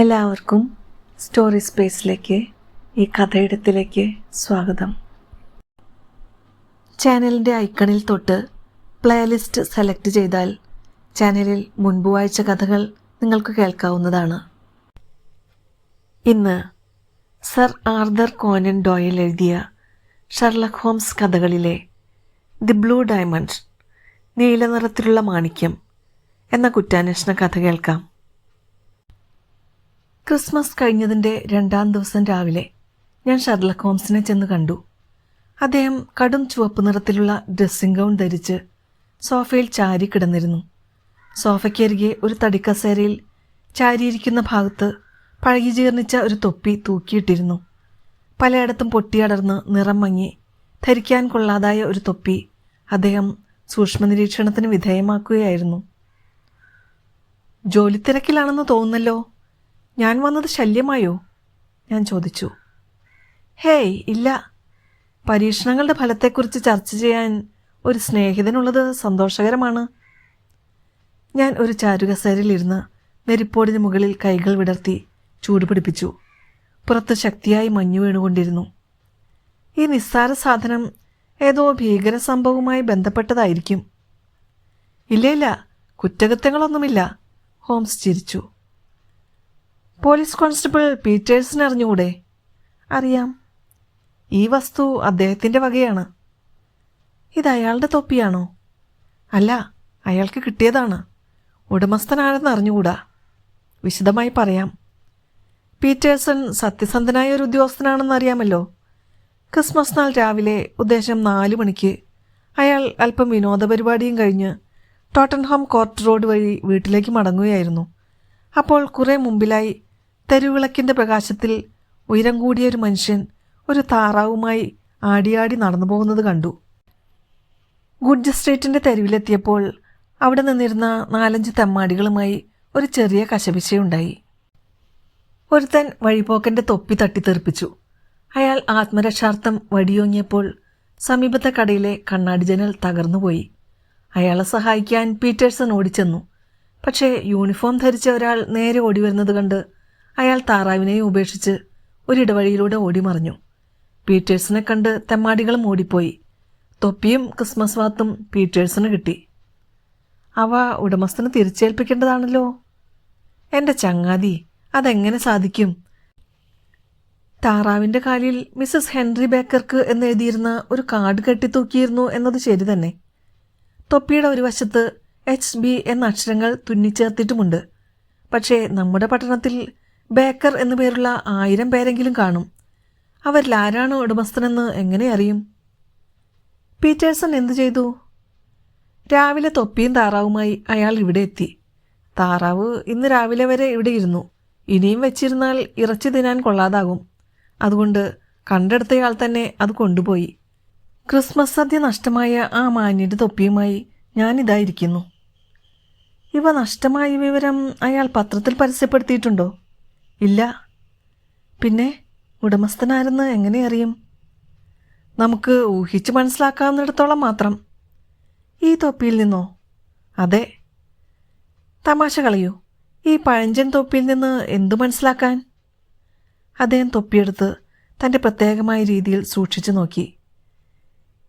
എല്ലാവർക്കും സ്റ്റോറി സ്പേസിലേക്ക് ഈ കഥയിടത്തിലേക്ക് സ്വാഗതം. ചാനലിന്റെ ഐക്കണിൽ തൊട്ട് പ്ലേലിസ്റ്റ് സെലക്ട് ചെയ്താൽ ചാനലിൽ മുൻപ് വായിച്ച കഥകൾ നിങ്ങൾക്ക് കേൾക്കാവുന്നതാണ്. ഇന്ന് സർ ആർദർ കോനൻ ഡോയിൽ എഴുതിയ ഷർലക് ഹോംസ് കഥകളിലെ ദി ബ്ലൂ ഡയമണ്ട് നീല നിറത്തിലുള്ള മാണിക്യം എന്ന കുറ്റാന്വേഷണ കഥ കേൾക്കാം. ക്രിസ്മസ് കഴിഞ്ഞതിന്റെ രണ്ടാം ദിവസം രാവിലെ ഞാൻ ഷർലക് ഹോംസിനെ ചെന്ന് കണ്ടു. അദ്ദേഹം കടും ചുവപ്പ് നിറത്തിലുള്ള ഡ്രസ്സിംഗ് ഗൗൺ ധരിച്ച് സോഫയിൽ ചാരി കിടന്നിരുന്നു. സോഫയ്ക്കരികെ ഒരു തടിക്കസേരയിൽ ചാരിയിരിക്കുന്ന ഭാഗത്ത് പഴകി ജീർണിച്ച ഒരു തൊപ്പി തൂക്കിയിട്ടിരുന്നു. പലയിടത്തും പൊട്ടിയടർന്ന് നിറം മങ്ങി ധരിക്കാൻ കൊള്ളാതായ ഒരു തൊപ്പി അദ്ദേഹം സൂക്ഷ്മ നിരീക്ഷണത്തിന് വിധേയമാക്കുകയായിരുന്നു. ജോലി തിരക്കിലാണെന്ന് തോന്നുന്നല്ലോ? ഞാൻ വന്നത് ശല്യമായോ? ഞാൻ ചോദിച്ചു. ഹേയ് ഇല്ല. പരീക്ഷണങ്ങളുടെ ഫലത്തെക്കുറിച്ച് ചർച്ച ചെയ്യാൻ ഒരു സ്നേഹിതനുള്ളത് സന്തോഷകരമാണ്. ഞാൻ ഒരു ചാരുകസേരയിലിരുന്ന് നെരിപ്പോടിന് മുകളിൽ കൈകൾ വിടർത്തി ചൂട് പിടിപ്പിച്ചു. പുറത്ത് ശക്തിയായി മഞ്ഞു വീണുകൊണ്ടിരുന്നു. ഈ നിസ്സാര സാധനം ഏതോ ഭീകര സംഭവവുമായി ബന്ധപ്പെട്ടതായിരിക്കും. ഇല്ല ഇല്ല. കുറ്റകൃത്യങ്ങളൊന്നുമില്ല. ഹോംസ് ചിരിച്ചു. പോലീസ് കോൺസ്റ്റബിൾ പീറ്റേഴ്സിന് അറിഞ്ഞുകൂടെ? അറിയാം. ഈ വസ്തു അദ്ദേഹത്തിന്റെ വകയാണ്. ഇത് അയാളുടെ തൊപ്പിയാണോ? അല്ല അയാൾക്ക് കിട്ടിയതാണ്. ഉടമസ്ഥനാണെന്ന് അറിഞ്ഞുകൂടാ. വിശദമായി പറയാം. പീറ്റേഴ്സൺ സത്യസന്ധനായ ഒരു ഉദ്യോഗസ്ഥനാണെന്ന് അറിയാമല്ലോ. ക്രിസ്മസ് നാൾ രാവിലെ ഉദ്ദേശം നാല് മണിക്ക് അയാൾ അല്പം വിനോദ പരിപാടിയും കഴിഞ്ഞ് ടോട്ടൻഹാം കോർട്ട് റോഡ് വഴി വീട്ടിലേക്ക് മടങ്ങുകയായിരുന്നു. അപ്പോൾ കുറേ മുമ്പിലായി തെരുവിളക്കിന്റെ പ്രകാശത്തിൽ ഉയരം കൂടിയ ഒരു മനുഷ്യൻ ഒരു താറാവുമായി ആടിയാടി നടന്നു പോകുന്നത് കണ്ടു. ഗുഡ്ജ് സ്ട്രീറ്റിന്റെ തെരുവിലെത്തിയപ്പോൾ അവിടെ നിന്നിരുന്ന നാലഞ്ച് തെമ്മാടികളുമായി ഒരു ചെറിയ കശപിശയുണ്ടായി. ഒരുത്തൻ വഴിപോക്കന്റെ തൊപ്പി തട്ടിത്തെറിപ്പിച്ചു. അയാൾ ആത്മരക്ഷാർത്ഥം വടിയോങ്ങിയപ്പോൾ സമീപത്തെ കടയിലെ കണ്ണാടി ജനൽ തകർന്നുപോയി. അയാളെ സഹായിക്കാൻ പീറ്റേഴ്സൺ ഓടിച്ചെന്നു. പക്ഷേ യൂണിഫോം ധരിച്ച ഒരാൾ നേരെ ഓടി വരുന്നത് കണ്ട് അയാൾ താറാവിനെയും ഉപേക്ഷിച്ച് ഒരിടവഴിയിലൂടെ ഓടിമറിഞ്ഞു. പീറ്റേഴ്സിനെ കണ്ട് തെമ്മാടികളും ഓടിപ്പോയി. തൊപ്പിയും ക്രിസ്മസ് വാത്തും പീറ്റേഴ്സിന് കിട്ടി. അവ ഉടമസ്ഥന് തിരിച്ചേൽപ്പിക്കേണ്ടതാണല്ലോ. എന്റെ ചങ്ങാതി അതെങ്ങനെ സാധിക്കും? താറാവിന്റെ കാലിൽ മിസ്സസ് ഹെൻറി ബേക്കർക്ക് എന്നെഴുതിയിരുന്ന ഒരു കാർഡ് കെട്ടിത്തൂക്കിയിരുന്നു എന്നത് ശരി തന്നെ. തൊപ്പിയുടെ ഒരു വശത്ത് എച്ച് ബി എന്ന അക്ഷരങ്ങൾ തുന്നിച്ചേർത്തിട്ടുമുണ്ട്. പക്ഷേ നമ്മുടെ പട്ടണത്തിൽ ബേക്കർ എന്നു പേരുള്ള ആയിരം പേരെങ്കിലും കാണും. അവരിൽ ആരാണ് ഉടമസ്ഥനെന്ന് എങ്ങനെ അറിയും? പീറ്റേഴ്സൺ എന്തു ചെയ്തു? രാവിലെ തൊപ്പിയും താറാവുമായി അയാൾ ഇവിടെ എത്തി. താറാവ് ഇന്ന് രാവിലെ വരെ ഇവിടെ ഇരുന്നു. ഇനിയും വെച്ചിരുന്നാൽ ഇറച്ചി തിന്നാൻ കൊള്ളാതാകും. അതുകൊണ്ട് കണ്ടെടുത്തയാൾ തന്നെ അത് കൊണ്ടുപോയി. ക്രിസ്മസ് സദ്യ നഷ്ടമായ ആ മാന്യന്റെ തൊപ്പിയുമായി ഞാനിതായിരിക്കുന്നു ഇവ നഷ്ടമായ വിവരം അയാൾ പത്രത്തിൽ പരസ്യപ്പെടുത്തിയിട്ടുണ്ടോ? ഇല്ല. പിന്നെ ഉടമസ്ഥനാരെന്ന് എങ്ങനെ അറിയും? നമുക്ക് ഊഹിച്ച് മനസ്സിലാക്കാവുന്നിടത്തോളം മാത്രം. ഈ തൊപ്പിയിൽ നിന്നോ? അതെ. തമാശ കളയൂ. ഈ പഴഞ്ചൻ തൊപ്പിയിൽ നിന്ന് എന്തു മനസ്സിലാക്കാൻ? അദ്ദേഹം തൊപ്പിയെടുത്ത് തന്റെ പ്രത്യേകമായ രീതിയിൽ സൂക്ഷിച്ചു നോക്കി.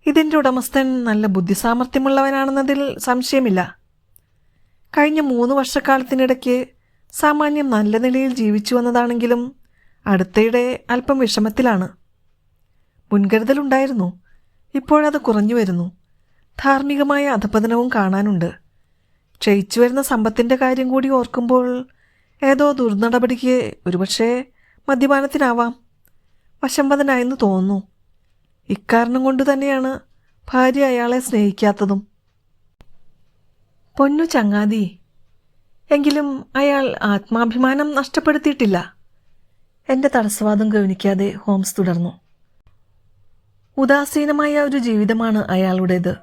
ഇതിന്റെ ഉടമസ്ഥൻ നല്ല ബുദ്ധിസാമർഥ്യമുള്ളവനാണെന്നതിൽ സംശയമില്ല. കഴിഞ്ഞ മൂന്ന് വർഷക്കാലത്തിനിടയ്ക്ക് സാമാന്യം നല്ല നിലയിൽ ജീവിച്ചു വന്നതാണെങ്കിലും അടുത്തയിടെ അല്പം വിഷമത്തിലാണ്. മുൻകരുതലുണ്ടായിരുന്നു. ഇപ്പോഴത് കുറഞ്ഞു വരുന്നു. ധാർമ്മികമായ അധപതനവും കാണാനുണ്ട്. ക്ഷയിച്ചു വരുന്ന സമ്പത്തിന്റെ കാര്യം കൂടി ഓർക്കുമ്പോൾ ഏതോ ദുർനടപടിക്ക് ഒരുപക്ഷെ മദ്യപാനത്തിനാവാം. വശംവദനായെന്ന് തോന്നുന്നു. ഇക്കാരണം കൊണ്ട് തന്നെയാണ് ഭാര്യ അയാളെ സ്നേഹിക്കാത്തതും. പൊന്നു ചങ്ങാതി എങ്കിലും അയാൾ ആത്മാഭിമാനം നഷ്ടപ്പെടുത്തിയിട്ടില്ല. എന്റെ തടസ്സവാദം ഗവനിക്കാതെ ഹോംസ് തുടർന്നു. ഉദാസീനമായ ഒരു ജീവിതമാണ് അയാളുടേത്.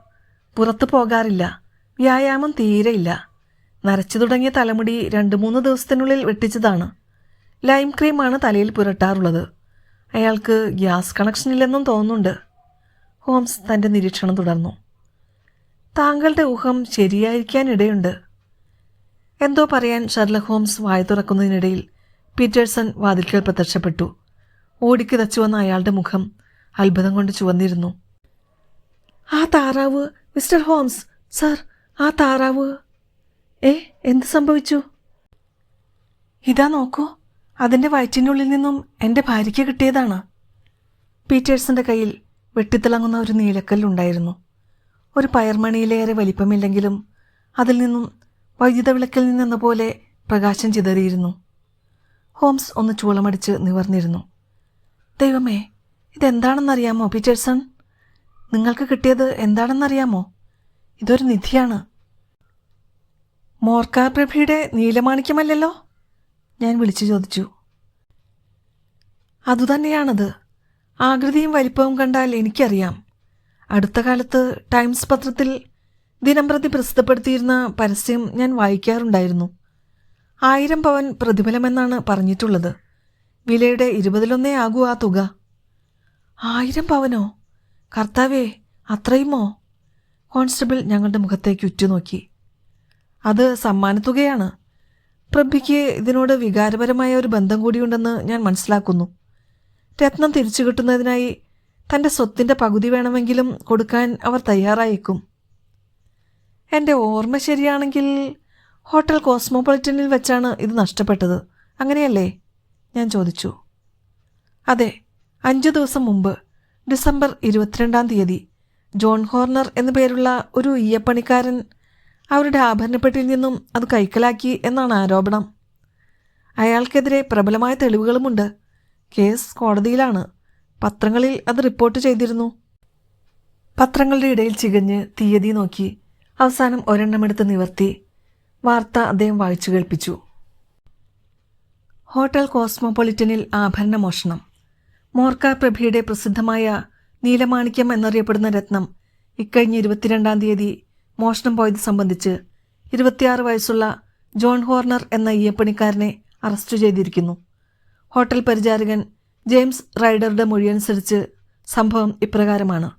പുറത്തു പോകാറില്ല. വ്യായാമം തീരെയില്ല നരച്ചു തുടങ്ങിയ തലമുടി രണ്ട് മൂന്ന് ദിവസത്തിനുള്ളിൽ വെട്ടിച്ചതാണ്. ലൈം ക്രീമാണ് തലയിൽ പുരട്ടാറുള്ളത്. അയാൾക്ക് ഗ്യാസ് കണക്ഷൻ ഇല്ലെന്നും തോന്നുന്നുണ്ട്. ഹോംസ് തന്റെ നിരീക്ഷണം തുടർന്നു. താങ്കളുടെ ഊഹം ശരിയായിരിക്കാനിടയുണ്ട്. എന്തോ പറയാൻ ഷെർലക് ഹോംസ് വായ തുറക്കുന്നതിനിടയിൽ പീറ്റേഴ്സൺ വാതിൽക്കൽ പ്രത്യക്ഷപ്പെട്ടു. ഓടിക്ക് തച്ചു വന്ന അയാളുടെ മുഖം അത്ഭുതം കൊണ്ട് ചുവന്നിരുന്നു. ആ താറാവ് മിസ്റ്റർ ഹോംസ് സർ ആ താറാവ്. ഏ എന്ത് സംഭവിച്ചു? ഇതാ നോക്കൂ അതിന്റെ വയറ്റിനുള്ളിൽ നിന്നും എന്റെ ഭാര്യയ്ക്ക് കിട്ടിയതാണ്. പീറ്റേഴ്സിന്റെ കയ്യിൽ വെട്ടിത്തിളങ്ങുന്ന ഒരു നീലക്കല്ലുണ്ടായിരുന്നു. ഒരു പയർമണിയിലേറെ വലിപ്പമില്ലെങ്കിലും അതിൽ നിന്നും വൈദ്യുത വിളക്കിൽ നിന്നെന്ന പോലെ പ്രകാശം ചിതറിയിരുന്നു. ഹോംസ് ഒന്ന് ചൂളമടിച്ച് നിവർന്നിരുന്നു. ദൈവമേ ഇതെന്താണെന്നറിയാമോ പീറ്റേഴ്സൺ? നിങ്ങൾക്ക് കിട്ടിയത് എന്താണെന്നറിയാമോ? ഇതൊരു നിധിയാണ്. മോർക്കാർ പ്രഭയുടെ നീലമാണിക്യമല്ലല്ലോ? ഞാൻ വിളിച്ചു ചോദിച്ചു. അതുതന്നെയാണത്. ആകൃതിയും വലിപ്പവും കണ്ടാൽ എനിക്കറിയാം. അടുത്ത കാലത്ത് ടൈംസ് പത്രത്തിൽ ദിനംപ്രതി പ്രസിദ്ധപ്പെടുത്തിയിരുന്ന പരസ്യം ഞാൻ വായിക്കാറുണ്ടായിരുന്നു. ആയിരം പവൻ പ്രതിഫലമെന്നാണ് പറഞ്ഞിട്ടുള്ളത്. വിലയുടെ ഇരുപതിലൊന്നേ ആകൂ ആ തുക. ആയിരം പവനോ? കർത്താവേ അത്രയുമോ? കോൺസ്റ്റബിൾ ഞങ്ങളുടെ മുഖത്തേക്ക് ഉറ്റുനോക്കി. അത് സമ്മാനത്തുകയാണ്. പ്രഭയ്ക്ക് ഇതിനോട് വികാരപരമായ ഒരു ബന്ധം കൂടിയുണ്ടെന്ന് ഞാൻ മനസ്സിലാക്കുന്നു. രത്നം തിരിച്ചു കിട്ടുന്നതിനായി തന്റെ സ്വത്തിന്റെ പകുതി വേണമെങ്കിലും കൊടുക്കാൻ അവർ തയ്യാറായേക്കും. എന്റെ ഓർമ്മ ശരിയാണെങ്കിൽ ഹോട്ടൽ കോസ്മോപൊളിറ്റനിൽ വെച്ചാണ് ഇത് നഷ്ടപ്പെട്ടത്. അങ്ങനെയല്ലേ? ഞാൻ ചോദിച്ചു. അതെ അഞ്ചു ദിവസം മുമ്പ് ഡിസംബർ ഇരുപത്തിരണ്ടാം തീയതി ജോൺ ഹോർണർ എന്നു പേരുള്ള ഒരു ഈയപ്പണിക്കാരൻ അവരുടെ ആഭരണപ്പെട്ടിയിൽ നിന്നും അത് കൈക്കലാക്കി എന്നാണ് ആരോപണം. അയാൾക്കെതിരെ പ്രബലമായ തെളിവുകളുമുണ്ട്. കേസ് കോടതിയിലാണ്. പത്രങ്ങളിൽ അത് റിപ്പോർട്ട് ചെയ്തിരുന്നു. പത്രങ്ങളുടെ ഇടയിൽ ചികഞ്ഞ് തീയതി നോക്കി അവസാനം ഒരെണ്ണമെടുത്ത് നിവർത്തി വാർത്ത അദ്ദേഹം വായിച്ചു കേൾപ്പിച്ചു. ഹോട്ടൽ കോസ്മോപൊളിറ്റനിൽ ആഭരണ മോഷണം മോർക്ക പ്രഭയുടെ പ്രസിദ്ധമായ നീലമാണിക്യം എന്നറിയപ്പെടുന്ന രത്നം ഇക്കഴിഞ്ഞ ഇരുപത്തിരണ്ടാം തീയതി മോഷണം പോയത് സംബന്ധിച്ച് ഇരുപത്തിയാറ് വയസ്സുള്ള ജോൺ ഹോർണർ എന്ന ഈയപ്പണിക്കാരനെ അറസ്റ്റ് ചെയ്തിരിക്കുന്നു. ഹോട്ടൽ പരിചാരകൻ ജെയിംസ് റൈഡറുടെ മൊഴിയനുസരിച്ച് സംഭവം ഇപ്രകാരമാണ്.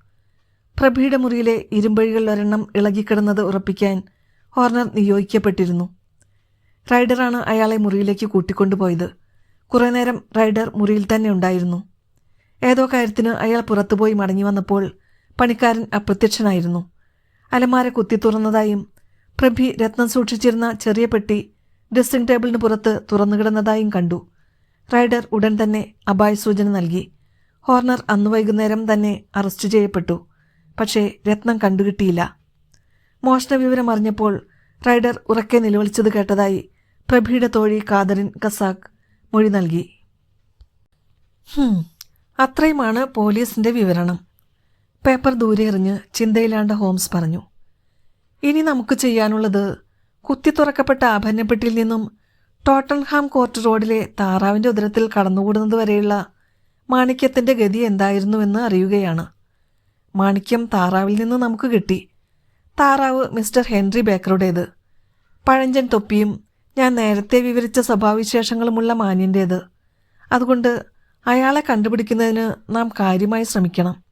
പ്രഭയുടെ മുറിയിലെ ഇരുമ്പഴികൾ ഒരെണ്ണം ഇളകിക്കിടന്നത് ഉറപ്പിക്കാൻ ഹോർണർ നിയോഗിക്കപ്പെട്ടിരുന്നു. റൈഡറാണ് അയാളെ മുറിയിലേക്ക് കൂട്ടിക്കൊണ്ടുപോയത്. കുറേ നേരം റൈഡർ മുറിയിൽ തന്നെ ഉണ്ടായിരുന്നു. ഏതോ കാര്യത്തിന് അയാൾ പുറത്തുപോയി മടങ്ങി വന്നപ്പോൾ പണിക്കാരൻ അപ്രത്യക്ഷനായിരുന്നു. അലമാര കുത്തി തുറന്നതായും പ്രഭി രത്നം സൂക്ഷിച്ചിരുന്ന ചെറിയ പെട്ടി ഡ്രസ്സിംഗ് ടേബിളിന് പുറത്ത് തുറന്നുകിടന്നതായും കണ്ടു. റൈഡർ ഉടൻ തന്നെ അപായ സൂചന നൽകി. ഹോർണർ അന്ന് വൈകുന്നേരം തന്നെ അറസ്റ്റ് ചെയ്യപ്പെട്ടു. പക്ഷേ രത്നം കണ്ടുകിട്ടിയില്ല. മോഷണ വിവരം അറിഞ്ഞപ്പോൾ റൈഡർ ഉറക്കെ നിലവിളിച്ചത് കേട്ടതായി പ്രഭിയുടെ തോഴി കാദറിൻ കസാക്ക് മൊഴി നൽകി. അത്രയുമാണ് പോലീസിന്റെ വിവരണം. പേപ്പർ ദൂരെ എറിഞ്ഞ് ചിന്തയിലാണ്ട ഹോംസ് പറഞ്ഞു. ഇനി നമുക്ക് ചെയ്യാനുള്ളത് കുത്തി തുറക്കപ്പെട്ട ആഭരണപ്പെട്ടിയിൽ നിന്നും ടോട്ടൻഹാം കോർട്ട് റോഡിലെ താറാവിന്റെ ഉദരത്തിൽ കടന്നുകൂടുന്നതുവരെയുള്ള മാണിക്യത്തിന്റെ ഗതി എന്തായിരുന്നുവെന്ന് അറിയുകയാണ്. മാണിക്യം താറാവിൽ നിന്ന് നമുക്ക് കിട്ടി. താറാവ് മിസ്റ്റർ ഹെൻറി ബേക്കറുടേത്. പഴഞ്ചൻ തൊപ്പിയും ഞാൻ നേരത്തെ വിവരിച്ച സ്വഭാവവിശേഷങ്ങളുമുള്ള മാന്യന്റേത്. അതുകൊണ്ട് അയാളെ കണ്ടുപിടിക്കുന്നതിന് നാം കാര്യമായി ശ്രമിക്കണം.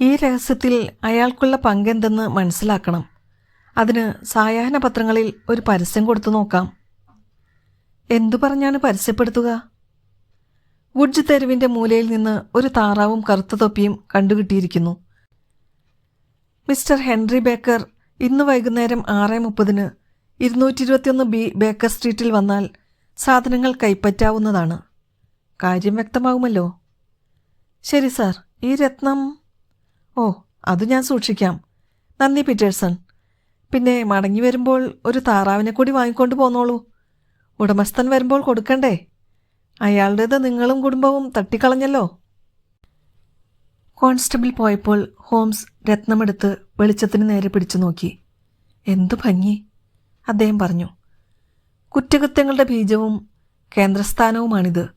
ഈ രഹസ്യത്തിൽ അയാൾക്കുള്ള പങ്കെന്തെന്ന് മനസ്സിലാക്കണം. അതിന് സായാഹ്ന പത്രങ്ങളിൽ ഒരു പരസ്യം കൊടുത്തു നോക്കാം. എന്തു പറഞ്ഞാണ് പരസ്യപ്പെടുത്തുക? ഗുഡ്ജ് തെരുവിന്റെ മൂലയിൽ നിന്ന് ഒരു താറാവും കറുത്ത തൊപ്പിയും കണ്ടുകിട്ടിയിരിക്കുന്നു. മിസ്റ്റർ ഹെൻറി ബേക്കർ ഇന്ന് വൈകുന്നേരം ആറ് മുപ്പതിന് ഇരുന്നൂറ്റി ഇരുപത്തിയൊന്ന് ബി ബേക്കർ സ്ട്രീറ്റിൽ വന്നാൽ സാധനങ്ങൾ കൈപ്പറ്റാവുന്നതാണ്. കാര്യം വ്യക്തമാകുമല്ലോ? ശരി സാർ. ഈ രത്നം? ഓ അത് ഞാൻ സൂക്ഷിക്കാം. നന്ദി പീറ്റേഴ്സൺ. പിന്നെ മടങ്ങി വരുമ്പോൾ ഒരു താറാവിനെ കൂടി വാങ്ങിക്കൊണ്ട് പോന്നോളൂ. ഉടമസ്ഥൻ വരുമ്പോൾ കൊടുക്കണ്ടേ? അയാളുടേത് നിങ്ങളും കുടുംബവും തട്ടിക്കളഞ്ഞല്ലോ? കോൺസ്റ്റബിൾ പോയപ്പോൾ ഹോംസ് രത്നമെടുത്ത് വെളിച്ചത്തിന് നേരെ പിടിച്ചു നോക്കി. എന്തു ഭംഗി! അദ്ദേഹം പറഞ്ഞു. കുറ്റകൃത്യങ്ങളുടെ ബീജവും കേന്ദ്രസ്ഥാനവുമാണിത്.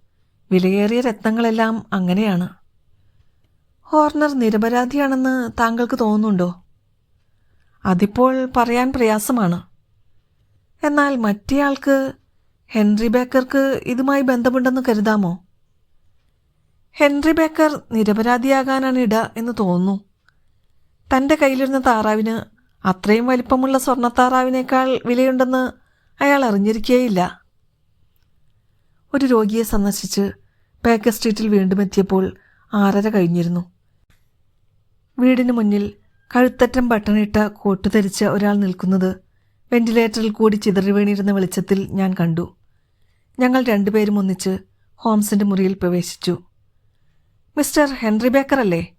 വിലയേറിയ രത്നങ്ങളെല്ലാം അങ്ങനെയാണ്. ഹോർണർ നിരപരാധിയാണെന്ന് താങ്കൾക്ക് തോന്നുന്നുണ്ടോ? അതിപ്പോൾ പറയാൻ പ്രയാസമാണ്. എന്നാൽ മറ്റേയാൾക്ക് ഹെൻറി ബേക്കർക്ക് ഇതുമായി ബന്ധമുണ്ടെന്ന് കരുതാമോ? ഹെൻറി ബേക്കർ നിരപരാധിയാകാനാണ് ഇട എന്ന് തോന്നുന്നു. തന്റെ കയ്യിലിരുന്ന താറാവിന് അത്രയും വലിപ്പമുള്ള സ്വർണത്താറാവിനേക്കാൾ വിലയുണ്ടെന്ന് അയാൾ അറിഞ്ഞിരിക്കേയില്ല. ഒരു രോഗിയെ സന്ദർശിച്ച് ബേക്കർ സ്ട്രീറ്റിൽ വീണ്ടും എത്തിയപ്പോൾ ആറര കഴിഞ്ഞിരുന്നു. വീടിന് മുന്നിൽ കഴുത്തറ്റം ബട്ടണിട്ട കോട്ട് ധരിച്ച ഒരാൾ നിൽക്കുന്നത് വെന്റിലേറ്ററിൽ കൂടി ചിതറി വീണിരുന്ന വെളിച്ചത്തിൽ ഞാൻ കണ്ടു. ഞങ്ങൾ രണ്ടുപേരും ഒന്നിച്ച് ഹോംസിന്റെ മുറിയിൽ പ്രവേശിച്ചു. മിസ്റ്റർ ഹെൻറി ബേക്കർ അല്ലേ?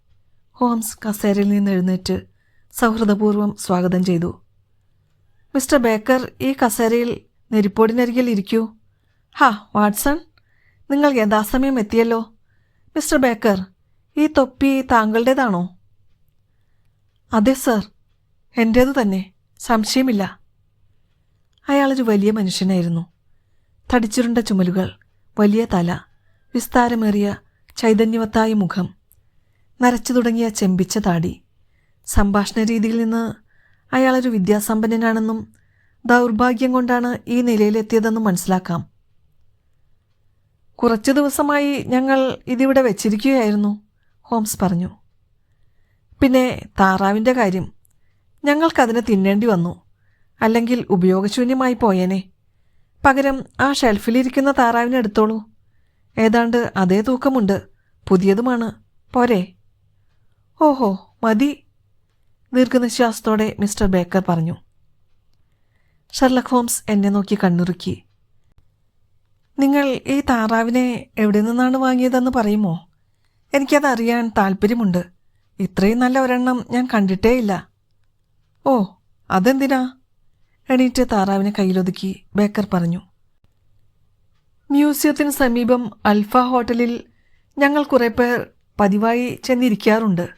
ഹോംസ് കസേരയിൽ നിന്ന് എഴുന്നേറ്റ് സൗഹൃദപൂർവം സ്വാഗതം ചെയ്തു. മിസ്റ്റർ ബേക്കർ ഈ കസേരയിൽ നെരിപ്പോടിനരികിൽ ഇരിക്കൂ. ഹാ വാട്സൺ നിങ്ങൾ യഥാസമയം എത്തിയല്ലോ. മിസ്റ്റർ ബേക്കർ ഈ തൊപ്പി താങ്കളുടേതാണോ? അതെ സർ. എന്റേതു തന്നെ സംശയമില്ല അയാളൊരു വലിയ മനുഷ്യനായിരുന്നു. തടിച്ചുരുണ്ട ചുമലുകൾ വലിയ തല വിസ്താരമേറിയ ചൈതന്യവത്തായ മുഖം നരച്ചു തുടങ്ങിയ ചെമ്പിച്ച താടി. സംഭാഷണ രീതിയിൽ നിന്ന് അയാളൊരു വിദ്യാസമ്പന്നനാണെന്നും ദൗർഭാഗ്യം കൊണ്ടാണ് ഈ നിലയിലെത്തിയതെന്നും മനസ്സിലാക്കാം. കുറച്ചു ദിവസമായി ഞങ്ങൾ ഇതിവിടെ വെച്ചിരിക്കുകയായിരുന്നു ഹോംസ് പറഞ്ഞു. പിന്നെ താറാവിന്റെ കാര്യം ഞങ്ങൾക്കതിനെ തിന്നേണ്ടി വന്നു അല്ലെങ്കിൽ ഉപയോഗശൂന്യമായി പോയേനെ. പകരം ആ ഷെൽഫിലിരിക്കുന്ന താറാവിനെ എടുത്തോളൂ. ഏതാണ്ട് അതേ തൂക്കമുണ്ട്. പുതിയതുമാണ്. പോരെ. ഓഹോ മതി. ദീർഘനിശ്വാസത്തോടെ മിസ്റ്റർ ബേക്കർ പറഞ്ഞു. ഷെർലക് ഹോംസ് എന്നെ നോക്കി കണ്ണുറുക്കി. നിങ്ങൾ ഈ താറാവിനെ എവിടെ നിന്നാണ് വാങ്ങിയതെന്ന് പറയുമോ? എനിക്കത് അറിയാൻ താല്പര്യമുണ്ട് ഇത്രയും നല്ല ഒരെണ്ണം ഞാൻ കണ്ടിട്ടേയില്ല. ഓ അതെന്തിനാ? എണീറ്റ് താറാവിനെ കയ്യിലൊതുക്കി ബേക്കർ പറഞ്ഞു മ്യൂസിയത്തിന് സമീപം അൽഫ ഹോട്ടലിൽ ഞങ്ങൾ കുറേ പേർ പതിവായി ചെന്നിരിക്കാറുണ്ട്.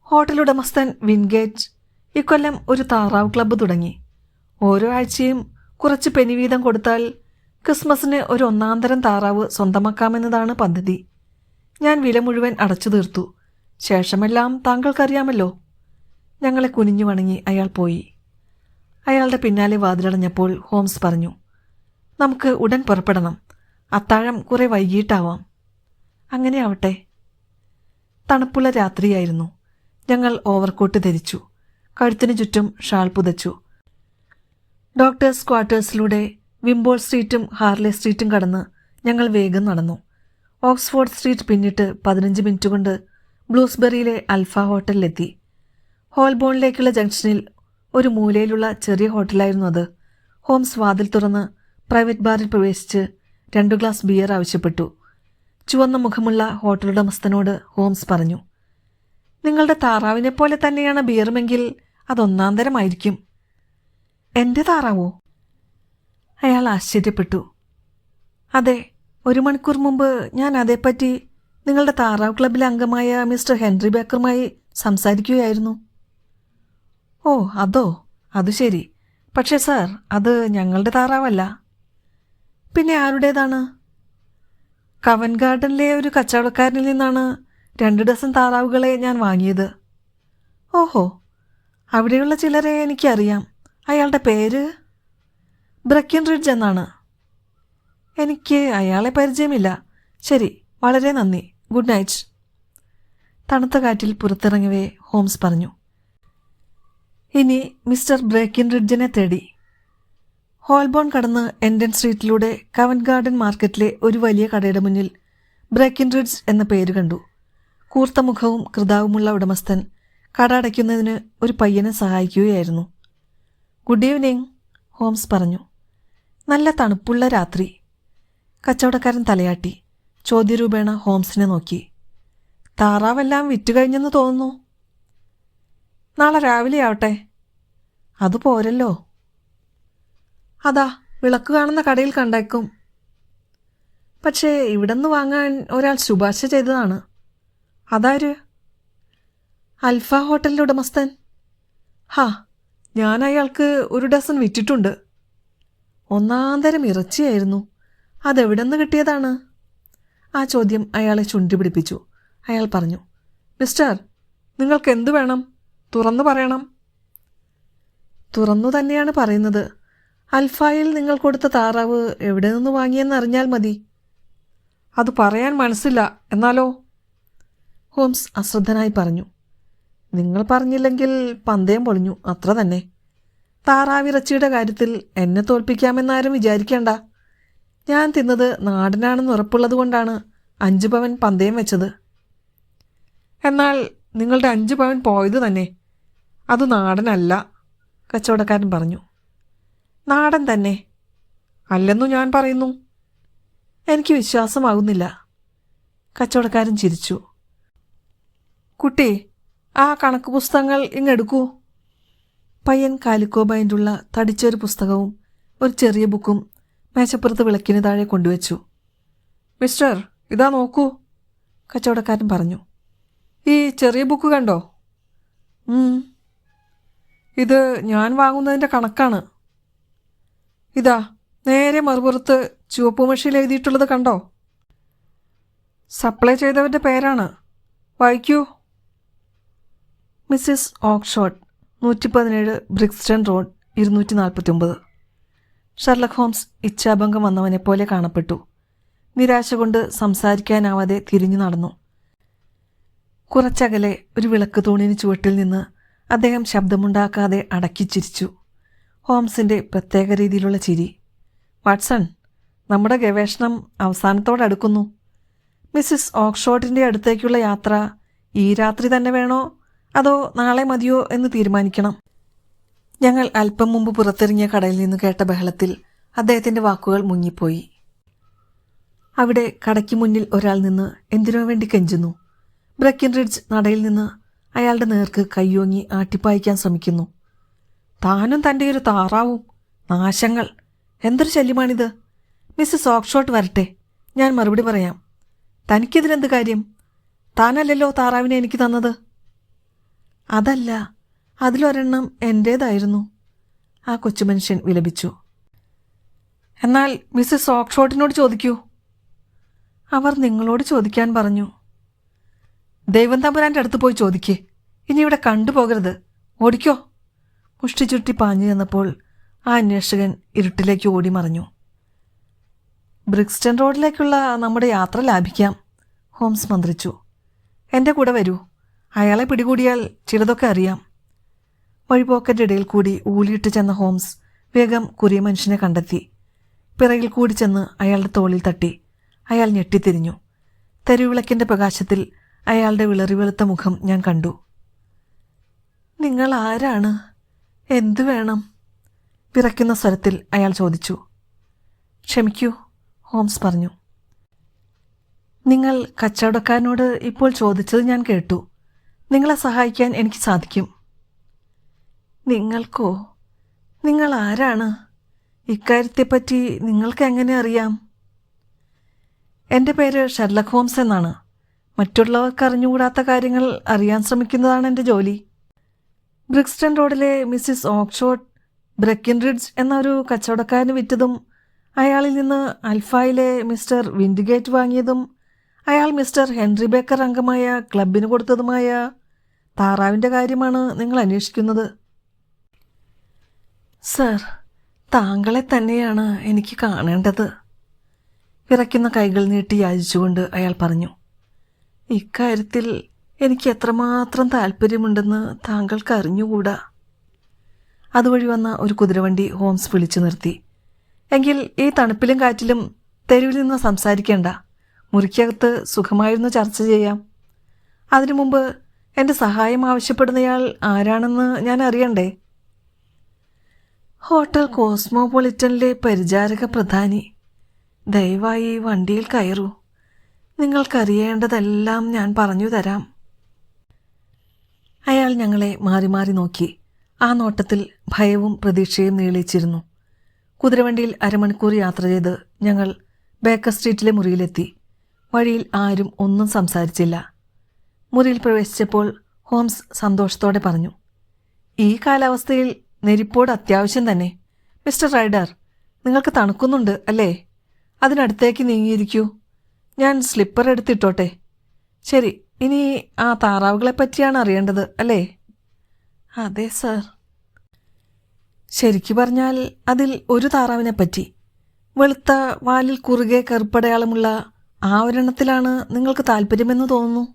ഹോട്ടൽ ഉടമസ്ഥൻ വിൻഗേറ്റ് ഇക്കൊല്ലം ഒരു താറാവ് ക്ലബ്ബ് തുടങ്ങി. ഓരോ ആഴ്ചയും കുറച്ച് പെനി വീതം കൊടുത്താൽ ക്രിസ്മസിന് ഒരു ഒന്നാന്തരം താറാവ് സ്വന്തമാക്കാമെന്നതാണ് പദ്ധതി. ഞാൻ വില മുഴുവൻ അടച്ചു തീർത്തു. ശേഷമെല്ലാം താങ്കൾക്കറിയാമല്ലോ. ഞങ്ങളെ കുനിഞ്ഞു വണങ്ങി അയാൾ പോയി. അയാളുടെ പിന്നാലെ വാതിലടഞ്ഞപ്പോൾ ഹോംസ് പറഞ്ഞു നമുക്ക് ഉടൻ പുറപ്പെടണം. അത്താഴം കുറെ വൈകിട്ടാവാം. അങ്ങനെ ആവട്ടെ. തണുപ്പുള്ള രാത്രിയായിരുന്നു. ഞങ്ങൾ ഓവർകോട്ട് ധരിച്ചു. കഴുത്തിന് ചുറ്റും ഷാൾ പുതച്ചു. ഡോക്ടേഴ്സ് ക്വാർട്ടേഴ്സിലൂടെ വിംബോൾ സ്ട്രീറ്റും ഹാർലെ സ്ട്രീറ്റും കടന്ന് ഞങ്ങൾ വേഗം നടന്നു. ഓക്സ്ഫോർഡ് സ്ട്രീറ്റ് പിന്നിട്ട് പതിനഞ്ച് മിനിറ്റ് കൊണ്ട് ബ്ലൂസ്ബെറിയിലെ അൽഫ ഹോട്ടലിലെത്തി. ഹോൾബോണിലേക്കുള്ള ജംഗ്ഷനിൽ ഒരു മൂലയിലുള്ള ചെറിയ ഹോട്ടലായിരുന്നു അത്. ഹോംസ് വാതിൽ തുറന്ന് പ്രൈവറ്റ് ബാറിൽ പ്രവേശിച്ച് രണ്ടു ഗ്ലാസ് ബിയർ ആവശ്യപ്പെട്ടു. ചുവന്ന മുഖമുള്ള ഹോട്ടലുടമസ്ഥനോട് ഹോംസ് പറഞ്ഞു നിങ്ങളുടെ താറാവിനെ പോലെ തന്നെയാണ് ബിയറുമെങ്കിൽ അതൊന്നാന്തരമായിരിക്കും എന്റെ താറാവോ? അയാൾ ആശ്ചര്യപ്പെട്ടു. അതെ ഒരു മണിക്കൂർ മുമ്പ് ഞാൻ അതേപ്പറ്റി നിങ്ങളുടെ താറാവ് ക്ലബിലെ അംഗമായ മിസ്റ്റർ ഹെൻറി ബേക്കറുമായി സംസാരിക്കുകയായിരുന്നു. ഓ അതോ? അത് ശരി. പക്ഷേ സാർ അത് ഞങ്ങളുടെ താറാവല്ല. പിന്നെ ആരുടേതാണ്? കവൻ ഗാർഡനിലെ ഒരു കച്ചവടക്കാരനിൽ നിന്നാണ് രണ്ട് ഡസൻ താറാവുകളെ ഞാൻ വാങ്ങിയത്. ഓഹോ അവിടെയുള്ള ചിലരെ എനിക്കറിയാം. അയാളുടെ പേര്? ബ്രക്കിൻ റിഡ്ജ് എന്നാണ്. എനിക്ക് അയാളെ പരിചയമില്ല. ശരി വളരെ നന്ദി. Good night. തണുത്ത കാറ്റിൽ പുറത്തിറങ്ങവേ ഹോംസ് പറഞ്ഞു. ഇനി മിസ്റ്റർ ബ്രേക്കിൻ റിഡ്ജിനെ തേടി. ഹോൾബോൺ കടന്ന് എൻഡൻ സ്ട്രീറ്റിലൂടെ കവൻ ഗാർഡൻ മാർക്കറ്റിലെ ഒരു വലിയ കടയുടെ മുന്നിൽ ബ്രേക്കിൻ റിഡ്ജ് എന്ന പേര് കണ്ടു. കൂർത്ത മുഖവും കൃതാവുമുള്ള ഉടമസ്ഥൻ കട അടയ്ക്കുന്നതിന് ഒരു പയ്യനെ സഹായിക്കുകയായിരുന്നു. ഗുഡ് ഈവനിങ് ഹോംസ് പറഞ്ഞു. നല്ല തണുപ്പുള്ള രാത്രി കച്ചവടക്കാരൻ തലയാട്ടി. ചോദ്യരൂപേണ ഹോംസിനെ നോക്കി. താറാവെല്ലാം വിറ്റുകഴിഞ്ഞെന്ന് തോന്നുന്നു നാളെ രാവിലെ ആവട്ടെ. അത് പോരല്ലോ. അതാ വിളക്ക് കാണുന്ന കടയിൽ കണ്ടേക്കും. പക്ഷേ ഇവിടുന്ന് വാങ്ങാൻ ഒരാൾ ശുപാർശ ചെയ്തതാണ്. അതാര്? അൽഫ ഹോട്ടലിന്റെ ഉടമസ്ഥൻ. ഹാ ഞാൻ അയാൾക്ക് ഒരു ഡസൻ വിറ്റിട്ടുണ്ട്. ഒന്നാന്തരം ഇറച്ചിയായിരുന്നു. അതെവിടെ നിന്ന് കിട്ടിയതാണ്? ആ ചോദ്യം അയാളെ ചുണ്ടിപിടിപ്പിച്ചു. അയാൾ പറഞ്ഞു മിസ്റ്റർ നിങ്ങൾക്ക് എന്തു വേണം? തുറന്നു പറയണം. തുറന്നു തന്നെയാണ് പറയുന്നത്. അൽഫായിൽ നിങ്ങൾ കൊടുത്ത താറാവ് എവിടെ നിന്ന് വാങ്ങിയെന്ന് അറിഞ്ഞാൽ മതി. അത് പറയാൻ മനസ്സില്ല. എന്നാലോ? ഹോംസ് അശ്രദ്ധനായി പറഞ്ഞു. നിങ്ങൾ പറഞ്ഞില്ലെങ്കിൽ പന്തയം പൊളിഞ്ഞു. അത്ര തന്നെ. താറാവിറച്ചിയുടെ കാര്യത്തിൽ എന്നെ തോൽപ്പിക്കാമെന്നാരും വിചാരിക്കേണ്ട. ഞാൻ തിന്നത് നാടനാണെന്ന് ഉറപ്പുള്ളത് കൊണ്ടാണ് അഞ്ച് പവൻ പന്തയം വെച്ചത്. എന്നാൽ നിങ്ങളുടെ അഞ്ച് പവൻ പോയത് തന്നെ. അത് നാടനല്ല കച്ചവടക്കാരൻ പറഞ്ഞു. നാടൻ തന്നെ. അല്ലെന്നു ഞാൻ പറയുന്നു. എനിക്ക് വിശ്വാസമാകുന്നില്ല. കച്ചവടക്കാരൻ ചിരിച്ചു. കുട്ടി ആ കണക്ക് പുസ്തകങ്ങൾ ഇങ്ങെടുക്കൂ പയ്യൻ കാലിക്കോ ബൈൻഡുള്ള തടിച്ചൊരു പുസ്തകവും ഒരു ചെറിയ ബുക്കും മേശപ്പുറത്ത് വിളക്കിന് താഴെ കൊണ്ടുവച്ചു. മിസ്റ്റർ ഇതാ നോക്കൂ. കച്ചവടക്കാരൻ പറഞ്ഞു. ഈ ചെറിയ ബുക്ക് കണ്ടോ. ഇത് ഞാൻ വാങ്ങുന്നതിന്റെ കണക്കാണ്. ഇതാ നേരെ മറുപുറത്ത് ചുവപ്പ് മഷിയിൽ എഴുതിയിട്ടുള്ളത് കണ്ടോ? സപ്ലൈ ചെയ്തവന്റെ പേരാണ്. വായിക്കൂ. മിസ്സിസ് ഓക്ഷോട്ട് നൂറ്റി പതിനേഴ് ബ്രിക്സ്റ്റൺ റോഡ് ഇരുന്നൂറ്റി നാൽപ്പത്തി ഒമ്പത് ഷർലക് ഹോംസ് ഇച്ഛാഭംഗം വന്നവനെ പോലെ കാണപ്പെട്ടു. നിരാശ കൊണ്ട് സംസാരിക്കാനാവാതെ തിരിഞ്ഞു നടന്നു. കുറച്ചകലെ ഒരു വിളക്ക് തൂണിന് ചുവട്ടിൽ നിന്ന് അദ്ദേഹം ശബ്ദമുണ്ടാക്കാതെ അടക്കി ചിരിച്ചു. ഹോംസിന്റെ പ്രത്യേക രീതിയിലുള്ള ചിരി. വാട്സൺ നമ്മുടെ ഗവേഷണം അവസാനത്തോടടുക്കുന്നു മിസ്സിസ് ഓക്സ്ഷോട്ടിന്റെ അടുത്തേക്കുള്ള യാത്ര ഈ രാത്രി തന്നെ വേണോ? അതോ നാളെ മതിയോ എന്ന് തീരുമാനിക്കണം. ഞങ്ങൾ അല്പം മുമ്പ് പുറത്തിറങ്ങിയ കടയിൽ നിന്ന് കേട്ട ബഹളത്തിൽ അദ്ദേഹത്തിന്റെ വാക്കുകൾ മുങ്ങിപ്പോയി. അവിടെ കടയ്ക്ക് മുന്നിൽ ഒരാൾ നിന്ന് എന്തിനോ വേണ്ടി കെഞ്ചുന്നു? ബ്രക്കിൻ റിഡ്ജ് നടയിൽ നിന്ന് അയാളുടെ നേർക്ക് കയ്യോങ്ങി ആട്ടിപ്പായിക്കാൻ ശ്രമിക്കുന്നു. താനും തന്റെ ഒരു താറാവും. നാശങ്ങൾ. എന്തൊരു ശല്യമാണിത്? മിസ്സസ് സോക്ഷോട്ട് വരട്ടെ. ഞാൻ മറുപടി പറയാം. തനിക്കിതിലെന്ത് കാര്യം? താനല്ലല്ലോ താറാവിനെ എനിക്ക് തന്നത്? അതല്ല. അതിലൊരെണ്ണം എന്റേതായിരുന്നു ആ കൊച്ചുമനുഷ്യൻ വിലപിച്ചു. എന്നാൽ മിസ്സസ് സോക്ഷോട്ടിനോട് ചോദിക്കൂ. അവർ നിങ്ങളോട് ചോദിക്കാൻ പറഞ്ഞു. ദൈവം തമ്പുരാന്റെ അടുത്ത് പോയി ചോദിക്കേ. ഇനി ഇവിടെ കണ്ടുപോകരുത്. ഓടിക്കോ. മുഷ്ടി ചുറ്റി പാഞ്ഞു ചെന്നപ്പോൾ ആ അന്വേഷകൻ ഇരുട്ടിലേക്ക് ഓടി മറഞ്ഞു. ബ്രിക്സ്റ്റൺ റോഡിലേക്കുള്ള നമ്മുടെ യാത്ര ലാഭിക്കാം ഹോംസ് മന്ത്രിച്ചു. എന്റെ കൂടെ വരൂ. അയാളെ പിടികൂടിയാൽ ചിലതൊക്കെ അറിയാം. വഴിപോക്കന്റെ ഇടയിൽ കൂടി ഊലിയിട്ട് ചെന്ന ഹോംസ് വേഗം കുറിയ മനുഷ്യനെ കണ്ടെത്തി. പിറകിൽ കൂടി ചെന്ന് അയാളുടെ തോളിൽ തട്ടി. അയാൾ ഞെട്ടിത്തിരിഞ്ഞു. തെരുവിളക്കിന്റെ പ്രകാശത്തിൽ അയാളുടെ വിളറി വെളുത്ത മുഖം ഞാൻ കണ്ടു. നിങ്ങൾ ആരാണ് എന്തു വേണം? വിറയ്ക്കുന്ന സ്വരത്തിൽ അയാൾ ചോദിച്ചു. ക്ഷമിക്കൂ ഹോംസ് പറഞ്ഞു. നിങ്ങൾ കച്ചവടക്കാരനോട് ഇപ്പോൾ ചോദിച്ചത് ഞാൻ കേട്ടു. നിങ്ങളെ സഹായിക്കാൻ എനിക്ക് സാധിക്കും. നിങ്ങൾക്കോ? നിങ്ങൾ ആരാണ് ഇക്കാര്യത്തെപ്പറ്റി നിങ്ങൾക്ക് എങ്ങനെ അറിയാം? എന്റെ പേര് ഷെർലക് ഹോംസ് എന്നാണ്. മറ്റുള്ളവർക്ക് അറിഞ്ഞുകൂടാത്ത കാര്യങ്ങൾ അറിയാൻ ശ്രമിക്കുന്നതാണ് എന്റെ ജോലി. ബ്രിക്സ്റ്റൺ റോഡിലെ മിസ്സിസ് ബ്രക്കിൻ റിഡ്ജ് എന്ന ഒരു കച്ചവടക്കാരന് വിറ്റതും അയാളിൽ നിന്ന് അൽഫായിലെ മിസ്റ്റർ വിൻഡിഗേറ്റ് വാങ്ങിയതും അയാൾ മിസ്റ്റർ ഹെൻറി ബേക്കർ അംഗമായ ക്ലബിന് കൊടുത്തതുമായ താറാവിന്റെ കാര്യമാണ് നിങ്ങൾ അന്വേഷിക്കുന്നത്. സർ താങ്കളെ തന്നെയാണ് എനിക്ക് കാണേണ്ടത്. വിറയ്ക്കുന്ന കൈകൾ നീട്ടി യാചിച്ചുകൊണ്ട് അയാൾ പറഞ്ഞു. ഇക്കാര്യത്തിൽ എനിക്ക് എത്രമാത്രം താല്പര്യമുണ്ടെന്ന് താങ്കൾക്ക് അറിഞ്ഞുകൂടാ അതുവഴി വന്ന ഒരു കുതിരവണ്ടി ഹോംസ് വിളിച്ചു നിർത്തി. എങ്കിൽ ഈ തണുപ്പിലും കാറ്റിലും തെരുവിൽ നിന്ന് സംസാരിക്കേണ്ട. മുറിക്കകത്ത് സുഖമായിരുന്നു ചർച്ച ചെയ്യാം. അതിനു മുമ്പ് എന്റെ സഹായം ആവശ്യപ്പെടുന്നയാൾ ആരാണെന്ന് ഞാൻ അറിയണ്ടേ? ഹോട്ടൽ കോസ്മോപൊളിറ്റനിലെ പരിചാരക പ്രധാനി. ദയവായി വണ്ടിയിൽ കയറൂ. നിങ്ങൾക്കറിയേണ്ടതെല്ലാം ഞാൻ പറഞ്ഞു തരാം. അയാൾ ഞങ്ങളെ മാറി മാറി നോക്കി. ആ നോട്ടത്തിൽ ഭയവും പ്രതീക്ഷയും നീളിച്ചിരുന്നു. കുതിരവണ്ടിയിൽ അരമണിക്കൂർ യാത്ര ചെയ്ത് ഞങ്ങൾ ബേക്കർ സ്ട്രീറ്റിലെ മുറിയിലെത്തി. വഴിയിൽ ആരും ഒന്നും സംസാരിച്ചില്ല. മുറിയിൽ പ്രവേശിച്ചപ്പോൾ ഹോംസ് സന്തോഷത്തോടെ പറഞ്ഞു ഈ കാലാവസ്ഥയിൽ നെരിപ്പോട് അത്യാവശ്യം തന്നെ. മിസ്റ്റർ റൈഡർ നിങ്ങൾക്ക് തണുക്കുന്നുണ്ട് അല്ലേ? അതിനടുത്തേക്ക് നീങ്ങിയിരിക്കൂ. ഞാൻ സ്ലിപ്പർ എടുത്തിട്ടോട്ടെ. ശരി ഇനി ആ താറാവുകളെ പറ്റിയാണ് അറിയേണ്ടത് അല്ലേ? അതെ സർ ശരിക്കു പറഞ്ഞാൽ അതിൽ ഒരു താറാവിനെ പറ്റി. വെളുത്ത വാലിൽ കുറുകെ കറുപ്പടയാളമുള്ള ആ നിങ്ങൾക്ക് താല്പര്യമെന്ന് തോന്നുന്നു?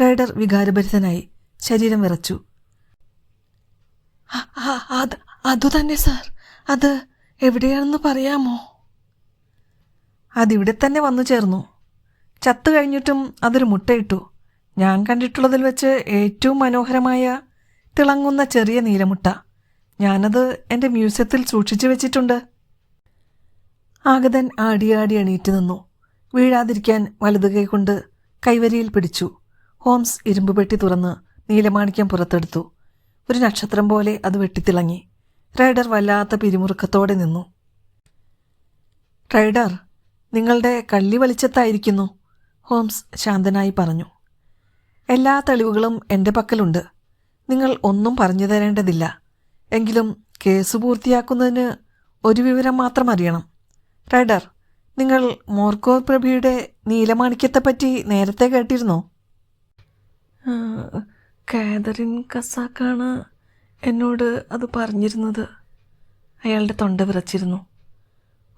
റൈഡർ വികാരഭരിതനായി ശരീരം വിറച്ചു. അത് അതുതന്നെ സാർ അത് എവിടെയാണെന്ന് പറയാമോ? അതിവിടെ തന്നെ വന്നു ചേർന്നു. ചത്തു കഴിഞ്ഞിട്ടും അതൊരു മുട്ടയിട്ടു. ഞാൻ കണ്ടിട്ടുള്ളതിൽ വെച്ച് ഏറ്റവും മനോഹരമായ തിളങ്ങുന്ന ചെറിയ നീലമുട്ട. ഞാനത് എന്റെ മ്യൂസിയത്തിൽ സൂക്ഷിച്ചു വെച്ചിട്ടുണ്ട്. ആഗതൻ ആടിയാടി എണീറ്റ് നിന്നു. വീഴാതിരിക്കാൻ വലതുകൈ കൊണ്ട് കൈവരിയിൽ പിടിച്ചു. ഹോംസ് ഇരുമ്പ് പെട്ടി തുറന്ന് നീലമാണിക്യം പുറത്തെടുത്തു. ഒരു നക്ഷത്രം പോലെ അത് വെട്ടിത്തിളങ്ങി. റൈഡർ വല്ലാത്ത പിരിമുറുക്കത്തോടെ നിന്നു. റൈഡർ നിങ്ങളുടെ കള്ളി വെളിച്ചത്തായിരിക്കുന്നു ഹോംസ് ശാന്തനായി പറഞ്ഞു. എല്ലാ തെളിവുകളും എന്റെ പക്കലുണ്ട്. നിങ്ങൾ ഒന്നും പറഞ്ഞു തരേണ്ടതില്ല. എങ്കിലും കേസ് പൂർത്തിയാക്കുന്നതിന് ഒരു വിവരം മാത്രം അറിയണം. റൈഡർ നിങ്ങൾ മോർക്കോ പ്രഭിയുടെ നീലമാണിക്യത്തെപ്പറ്റി നേരത്തെ കേട്ടിരുന്നോ? കാതറിൻ കസാക്കാണ് എന്നോട് അത് പറഞ്ഞിരുന്നത്. അയാളുടെ തൊണ്ട വിറച്ചിരുന്നു.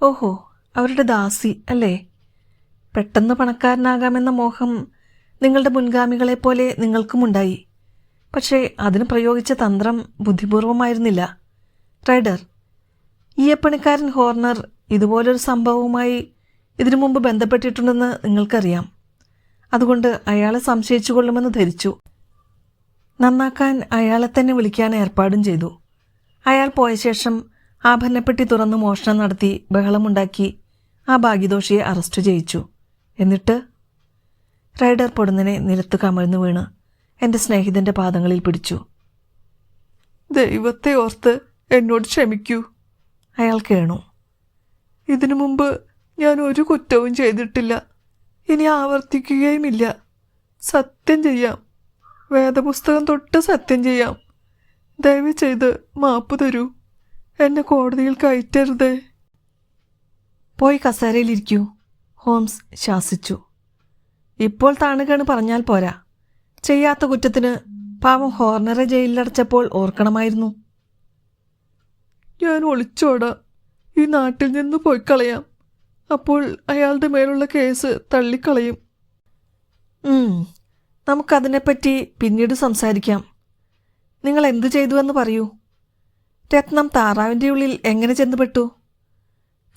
ഓഹോ അവരുടെ ദാസി അല്ലേ? പെട്ടെന്ന് പണക്കാരനാകാമെന്ന മോഹം നിങ്ങളുടെ മുൻഗാമികളെപ്പോലെ നിങ്ങൾക്കുമുണ്ടായി. പക്ഷേ അതിന് പ്രയോഗിച്ച തന്ത്രം ബുദ്ധിപൂർവമായിരുന്നില്ല. റൈഡർ ഈയപ്പണിക്കാരൻ ഹോർണർ ഇതുപോലൊരു സംഭവവുമായി ഇതിനു മുമ്പ് ബന്ധപ്പെട്ടിട്ടുണ്ടെന്ന് നിങ്ങൾക്കറിയാം. അതുകൊണ്ട് അയാളെ സംശയിച്ചു കൊള്ളുമെന്ന് ധരിച്ചു. നന്നാക്കാൻ അയാളെ തന്നെ വിളിക്കാൻ ഏർപ്പാടും ചെയ്തു. അയാൾ പോയ ശേഷം ആഭരണപ്പെട്ടി തുറന്ന് മോഷണം നടത്തി ബഹളമുണ്ടാക്കി ആ ഭാഗ്യദോഷിയെ അറസ്റ്റ് ചെയ്യിച്ചു. എന്നിട്ട് റൈഡർ പൊടുന്നനെ നിലത്ത് കമഴ്ന്നു വീണ് എന്റെ സ്നേഹിതന്റെ പാദങ്ങളിൽ പിടിച്ചു. ദൈവത്തെ ഓർത്ത് എന്നോട് ക്ഷമിക്കൂ. അയാൾ കേണു. ഇതിനു മുമ്പ് ഞാൻ ഒരു കുറ്റവും ചെയ്തിട്ടില്ല. ഇനി ആവർത്തിക്കുകയുമില്ല. സത്യം ചെയ്യാം. വേദപുസ്തകം തൊട്ട് സത്യം ചെയ്യാം. ദയവ് ചെയ്ത് മാപ്പ് തരൂ. എന്നെ കോടതിയിൽ കയറ്റരുതേ. പോയി കസേരയിലിരിക്കൂ. ഹോംസ് ശാസിച്ചു. ഇപ്പോൾ താണുകയാണ് പറഞ്ഞാൽ പോരാ. ചെയ്യാത്ത കുറ്റത്തിന് പാവം ഹോർണറെ ജയിലിലടച്ചപ്പോൾ ഓർക്കണമായിരുന്നു. ഞാൻ ഒളിച്ചോട. ഈ നാട്ടിൽ നിന്ന് പോയി കളയാം. അപ്പോൾ അയാളുടെ മേലുള്ള കേസ് തള്ളിക്കളയും. നമുക്കതിനെപ്പറ്റി പിന്നീട് സംസാരിക്കാം. നിങ്ങൾ എന്തു ചെയ്തുവെന്ന് പറയൂ. രത്നം താറാവിന്റെ ഉള്ളിൽ എങ്ങനെ ചെന്നുപെട്ടു?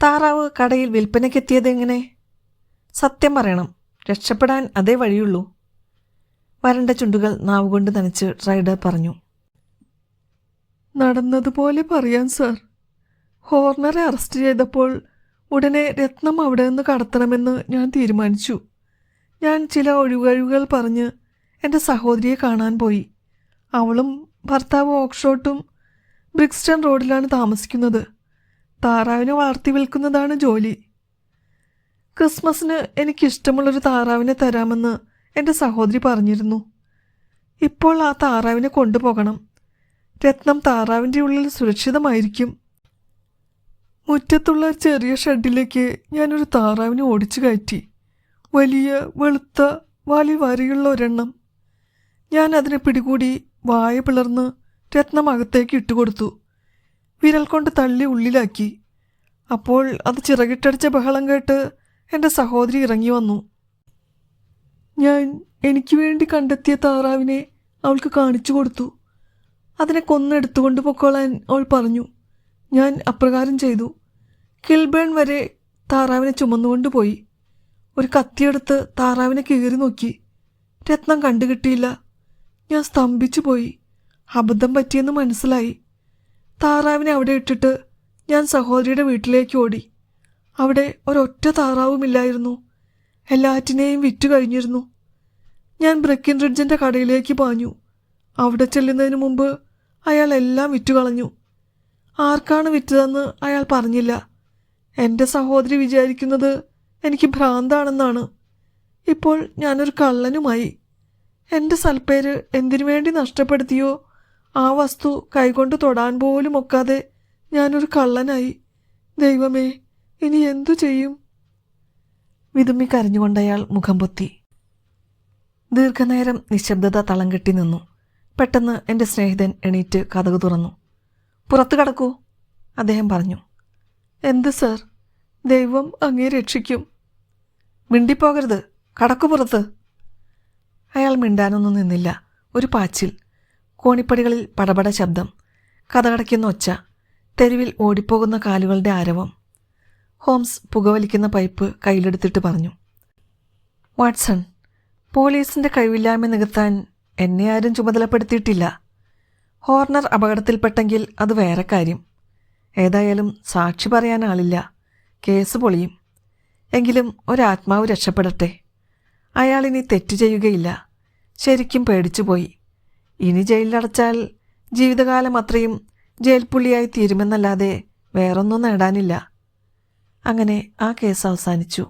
താറാവ് കടയിൽ വിൽപ്പനയ്ക്കെത്തിയത് എങ്ങനെ? സത്യം പറയണം രക്ഷപ്പെടാൻ അതേ വഴിയുള്ളൂ. വരണ്ട ചുണ്ടുകൾ നാവുകൊണ്ട് നനച്ച് റൈഡർ പറഞ്ഞു. നടന്നതുപോലെ പറയാൻ സാർ. ഹോർണറെ അറസ്റ്റ് ചെയ്തപ്പോൾ ഉടനെ രത്നം അവിടെ നിന്ന് കടത്തണമെന്ന് ഞാൻ തീരുമാനിച്ചു. ഞാൻ ചില ഒഴികഴിവുകൾ പറഞ്ഞ് എന്റെ സഹോദരിയെ കാണാൻ പോയി. അവളും ഭർത്താവ് ഓക്ഷോട്ടും ബ്രിക്സ്റ്റൺ റോഡിലാണ് താമസിക്കുന്നത്. താറാവിനെ വളർത്തി വിൽക്കുന്നതാണ് ജോലി. ക്രിസ്മസിന് എനിക്കിഷ്ടമുള്ളൊരു താറാവിനെ തരാമെന്ന് എന്റെ സഹോദരി പറഞ്ഞിരുന്നു. ഇപ്പോൾ ആ താറാവിനെ കൊണ്ടുപോകണം. രത്നം താറാവിന്റെ ഉള്ളിൽ സുരക്ഷിതമായിരിക്കും. മുറ്റത്തുള്ള ചെറിയ ഷെഡിലേക്ക് ഞാനൊരു താറാവിനെ ഓടിച്ചു കയറ്റി. വലിയ വെളുത്ത വാലി വരയുള്ള ഒരെണ്ണം. ഞാൻ അതിനെ പിടികൂടി വായ പിളർന്ന് രത്നം അകത്തേക്ക് ഇട്ടുകൊടുത്തു. വിരൽ കൊണ്ട് തള്ളി ഉള്ളിലാക്കി. അപ്പോൾ അത് ചിറകിട്ടടിച്ച ബഹളം കേട്ട് എന്റെ സഹോദരി ഇറങ്ങി വന്നു. ഞാൻ എനിക്ക് വേണ്ടി കണ്ടെത്തിയ താറാവിനെ അവൾക്ക് കാണിച്ചു കൊടുത്തു. അതിനെ കൊന്നെടുത്തുകൊണ്ട് പൊക്കോളാൻ അവൾ പറഞ്ഞു. ഞാൻ അപ്രകാരം ചെയ്തു. കിൽബേൺ വരെ താറാവിനെ ചുമന്നുകൊണ്ട് പോയി. ഒരു കത്തിയെടുത്ത് താറാവിനെ കീറി നോക്കി. രത്നം കണ്ടുകിട്ടിയില്ല. ഞാൻ സ്തംഭിച്ചു പോയി. അബദ്ധം പറ്റിയെന്ന് മനസ്സിലായി. താറാവിനെ അവിടെ ഇട്ടിട്ട് ഞാൻ സഹോദരിയുടെ വീട്ടിലേക്ക് ഓടി. അവിടെ ഒരൊറ്റ താറാവുമില്ലായിരുന്നു. എല്ലാറ്റിനെയും വിറ്റു കഴിഞ്ഞിരുന്നു. ഞാൻ ബ്രക്കിൻ റിഡ്ജിന്റെ കടയിലേക്ക് പാഞ്ഞു. അവിടെ ചെല്ലുന്നതിന് മുമ്പ് അയാൾ എല്ലാം വിറ്റുകളഞ്ഞു. ആർക്കാണ് വിറ്റതെന്ന് അയാൾ പറഞ്ഞില്ല. എന്റെ സഹോദരി വിചാരിക്കുന്നത് എനിക്ക് ഭ്രാന്താണെന്നാണ്. ഇപ്പോൾ ഞാനൊരു കള്ളനുമായി. എന്റെ സൽപ്പേര് എന്തിനു വേണ്ടി നഷ്ടപ്പെടുത്തിയോ ആ വസ്തു കൈകൊണ്ട് തൊടാൻ പോലും ഒക്കാതെ ഞാനൊരു കള്ളനായി. ദൈവമേ ഇനി എന്തു ചെയ്യും? വിതുമ്മി കരഞ്ഞുകൊണ്ടയാൾ മുഖം പൊത്തി. ദീർഘനേരം നിശബ്ദത തളം കെട്ടി നിന്നു. പെട്ടെന്ന് എന്റെ സ്നേഹിതൻ എണീറ്റ് കഥകു തുറന്നു. പുറത്തു കടക്കൂ അദ്ദേഹം പറഞ്ഞു. എന്ത് സർ? ദൈവം അങ്ങേ രക്ഷിക്കും. മിണ്ടിപ്പോകരുത്. കടക്കു പുറത്ത്. അയാൾ മിണ്ടാനൊന്നും നിന്നില്ല. ഒരു പാച്ചിൽ. കോണിപ്പടികളിൽ പടപട ശബ്ദം കഥകടയ്ക്കുന്ന ഒച്ച തെരുവിൽ ഓടിപ്പോകുന്ന കാലുകളുടെ ആരവം. ഹോംസ് പുകവലിക്കുന്ന പൈപ്പ് കയ്യിലെടുത്തിട്ട് പറഞ്ഞു വാട്സൺ പോലീസിന്റെ കഴിവില്ലായ്മ നികത്താൻ എന്നെ ആരും ചുമതലപ്പെടുത്തിയിട്ടില്ല. ഹോർണർ അപകടത്തിൽപ്പെട്ടെങ്കിൽ അത് വേറെ കാര്യം. ഏതായാലും സാക്ഷി പറയാൻ ആളില്ല. കേസ് പൊളിയും. എങ്കിലും ഒരാത്മാവ് രക്ഷപ്പെടട്ടെ. അയാളിനി തെറ്റ് ചെയ്യുകയില്ല. ശരിക്കും പേടിച്ചുപോയി. ഇനി ജയിലിലടച്ചാൽ ജീവിതകാലം അത്രയും ജയിൽപ്പുള്ളിയായി തീരുമെന്നല്ലാതെ വേറൊന്നും നേടാനില്ല. അങ്ങനെ ആ കേസ് അവസാനിച്ചു.